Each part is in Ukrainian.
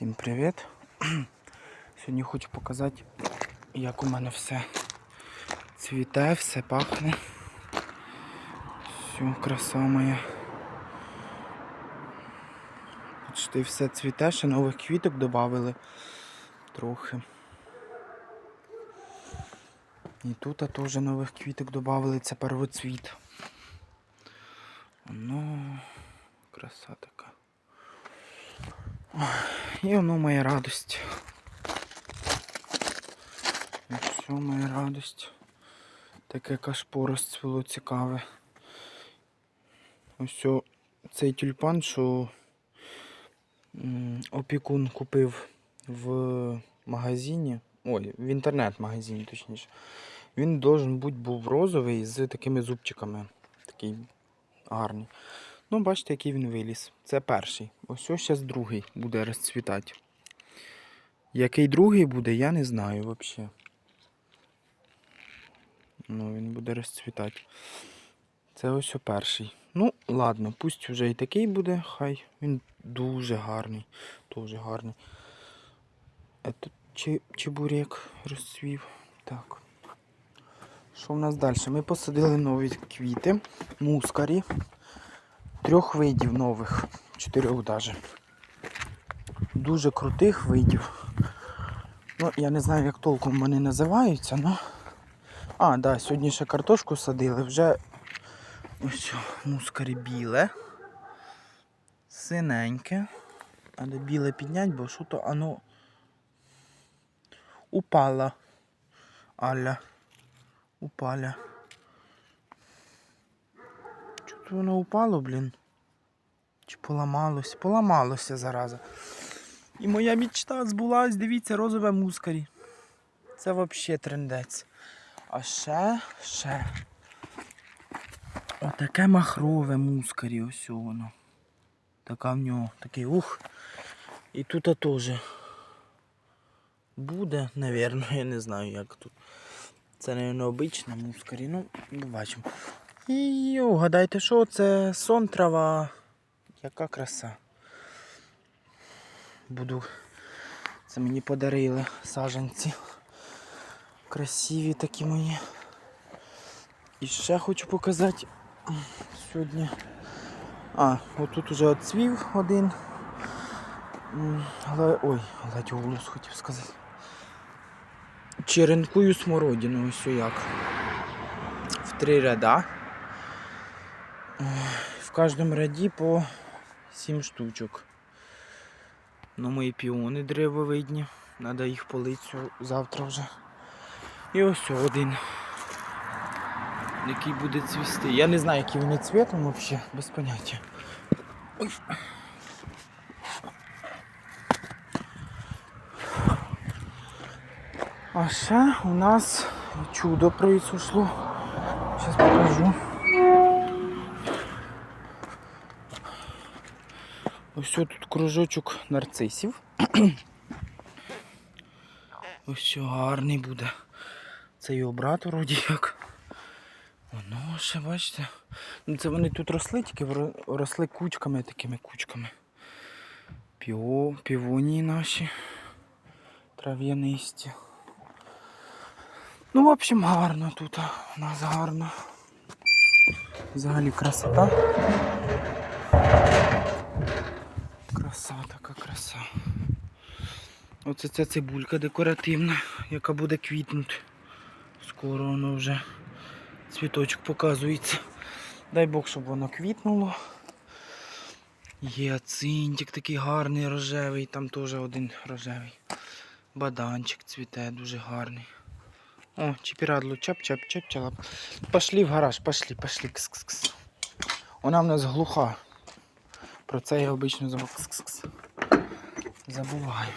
Всім привіт! Сьогодні хочу показати, як у мене все цвіте, все пахне. Все, краса моя. Почти все цвіте, ще нових квіток додали трохи. І тут теж нових квіток додали, це первоцвіт. Ну, краса така. І воно моя радость. І все моя радость. Таке кашпо розцвіло цікаве. Ось цей тюльпан, що опікун купив в магазині. Ой, в інтернет-магазині, точніше. Він должен бути був розовий з такими зубчиками. Такий гарний. Ну, бачите, який він виліз. Це перший. Ось ось зараз другий буде розцвітати. Який другий буде, я не знаю взагалі. Ну, він буде розцвітати. Це ось перший. Ну, ладно, пусть вже і такий буде, хай. Він дуже гарний. Дуже гарний. А тут чебурек розцвів. Так. Що в нас далі? Ми посадили нові квіти, мускарі. Трьох видів нових, чотирьох даже. Дуже крутих видів. Ну, я не знаю, як толком вони називаються, ну. А, да, сьогодні ще картошку садили, вже ось мускарі біле. Синеньке. Але біле піднять, бо що то оно упала. Аля. Упаля. Воно упало, блін? Чи поламалось? Поламалося зараза. І моя мечта збулась, дивіться, розове мускарі. Це взагалі трендець. А ще, ще. Отаке махрове мускарі, ось воно. Така в нього, такий ух. І тут теж буде, напевно, я не знаю як тут. Це, мабуть, обична мускарі, ну, побачимо. І угадайте, що це сон трава. Яка краса. Буду. Це мені подарили саженці. Красиві такі мої. І ще хочу показати сьогодні. А, отут уже отцвів один. Але... Ой, гладіолус хотів сказати. Черенкую смородину, ось як. В три ряда. В кожному ряді по 7 штучок. Ну, мої піони древовидні. Треба їх полити завтра вже. І ось один. Який буде цвісти. Я не знаю, який вони цвітом взагалі, без поняття. А ще у нас чудо произошло. Сейчас покажу. Ось тут кружочок нарцисів. Ось що гарний буде. Це його брат вроді як. Воно ще бачите. Ну це вони тут росли, тільки росли кучками, такими кучками. Піо, півонії наші трав'янисті. Ну, в общем, гарно тут у нас гарно. Взагалі красота. Краса така краса. Оце ця цибулька декоративна, яка буде квітнути. Скоро воно вже цвіточок показується. Дай Бог, щоб воно квітнуло. Є цинтик такий гарний рожевий, там теж один рожевий. Баданчик цвіте, дуже гарний. О, чіпірадло, чап-чап-чап-чап. Пошли в гараж, пошли, пошли. Кс-кс-кс. Вона в нас глуха. Про це я обично забув. Забуваю.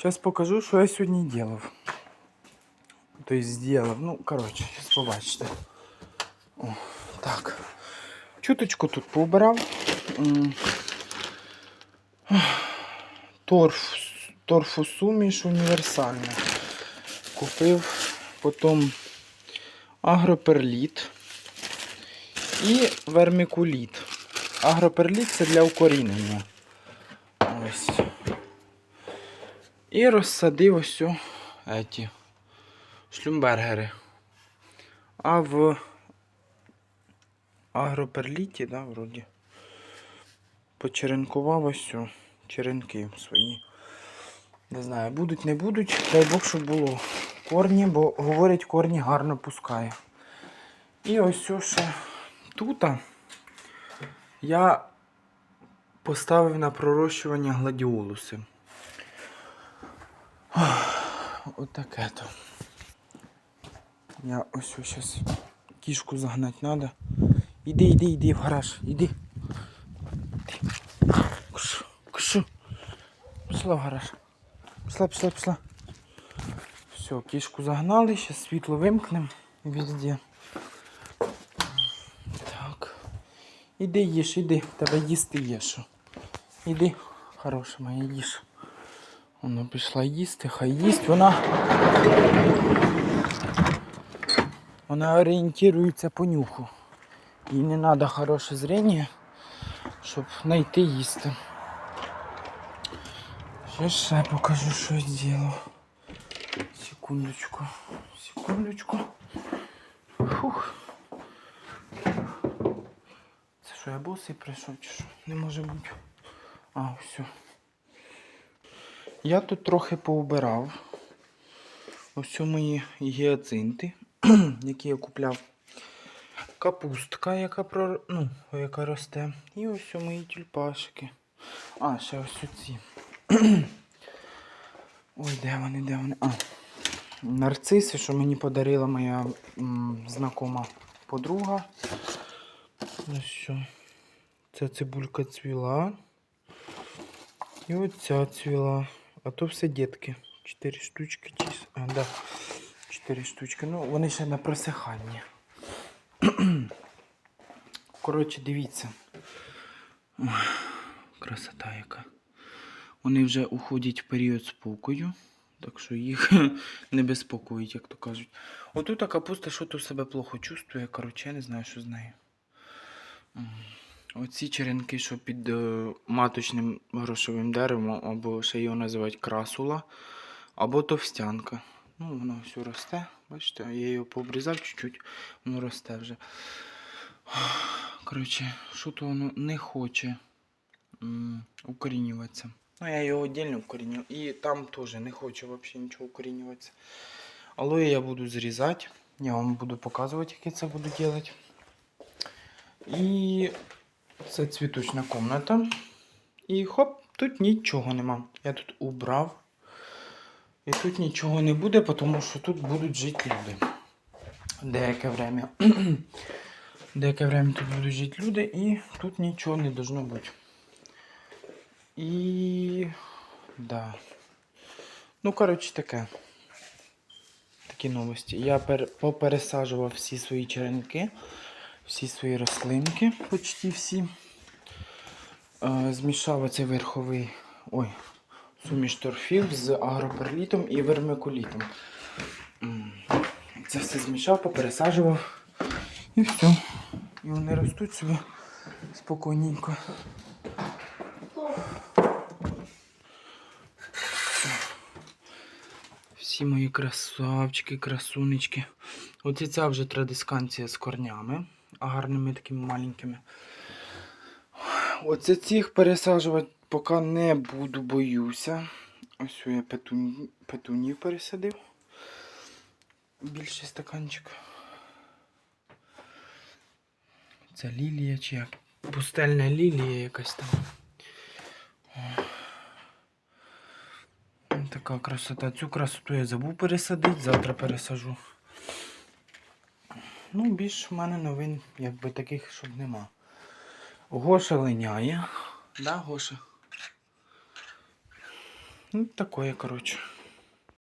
Сейчас покажу, що я сьогодні делав. Тобто сделав. Ну, коротше, зараз побачите. О, так. Чуточку тут поубирав. Торф, торфосуміш універсальна. Купив потім агроперліт І вермикуліт. Агроперліт це для укорінення. Ось. І розсадив ось еті, шлюмбергери. А в агроперліті, да, вроді, почеренкував ось черенки свої. Не знаю, будуть, не будуть. Дай Бог, щоб було корні, бо говорять, корні гарно пускає. І ось ще тут я поставив на пророщування гладіолуси. Отаке то. Я ось зараз кішку загнати треба. Іди, іди, іди в гараж, іди. Кшу, кшу. Пішла в гараж. Пішла, пішла, пішла. Все, кішку загнали, зараз світло вимкнемо везде. Так. Іди їж, іди, тебе їсти є що. Іди, хороша моя їж. Вона пішла їсти, хай їсть. Вона. Вона орієнтується по нюху. Їй не треба хороше зрення, щоб знайти їсти. Ще ще покажу, що я зробив. Секундочку. Секундочку. Фух. Це що, я босий прийшов чи що? Не може бути. А, все. Я тут трохи поубирав. Ось у мої гіацинти, які я купляв. Капустка, яка про... ну, яка росте. І ось у мої тюльпашики. А, ще ось ці. Ой, де вони, де вони? А. Нарциси, що мені подарила моя м, знакома подруга. Ось що. Ця цибулька цвіла. І оця цвіла. А то все дітки. Чотири штучки. чи А, да. Чотири штучки. Ну, вони ще на просиханні. Коротше, дивіться. Красота яка. Вони вже уходять в період спокою. Так що їх не безпокоїть, як то кажуть. Отут та капуста що то себе плохо чувствує. Коротше, я не знаю, що з нею. Оці черенки, що під е, маточним грошовим деревом, або ще його називають красула, або товстянка. Ну, воно все росте. Бачите, я його пообрізав чуть-чуть, воно росте вже. Коротше, що то воно не хоче укорінюватися. Ну, я його віддільно укоріню. І там теж не хочу взагалі нічого укорінюватися. Алоє я буду зрізати. Я вам буду показувати, як я це буду робити. І це цвіточна кімната. І хоп, тут нічого нема. Я тут убрав. І тут нічого не буде, тому що тут будуть жити люди. Деяке время. Деяке время тут будуть жити люди і тут нічого не должно бути. І. Да. Ну, коротше, таке. Такі новості. Я пер... попересаджував всі свої черенки, всі свої рослинки, почти всі. Е, змішав оцей верховий. Ой, суміш торфів з агроперлітом і вермикулітом. Це все змішав, попересаджував. І все. І вони ростуть собі спокійненько. Всі мої красавчики, красунечки. Оце ця вже традисканція з корнями, гарними такими маленькими. Оце цих пересаджувати поки не буду, боюся. Ось я петуні, петунію пересадив. Більший стаканчик. Це лілія чи як? Пустельна лілія якась там. Така красота. Цю красоту я забув пересадити, завтра пересажу. Ну, більш в мене новин, якби таких, щоб нема. Гоша линяє. Да, Гоша? Ну, такое, коротше.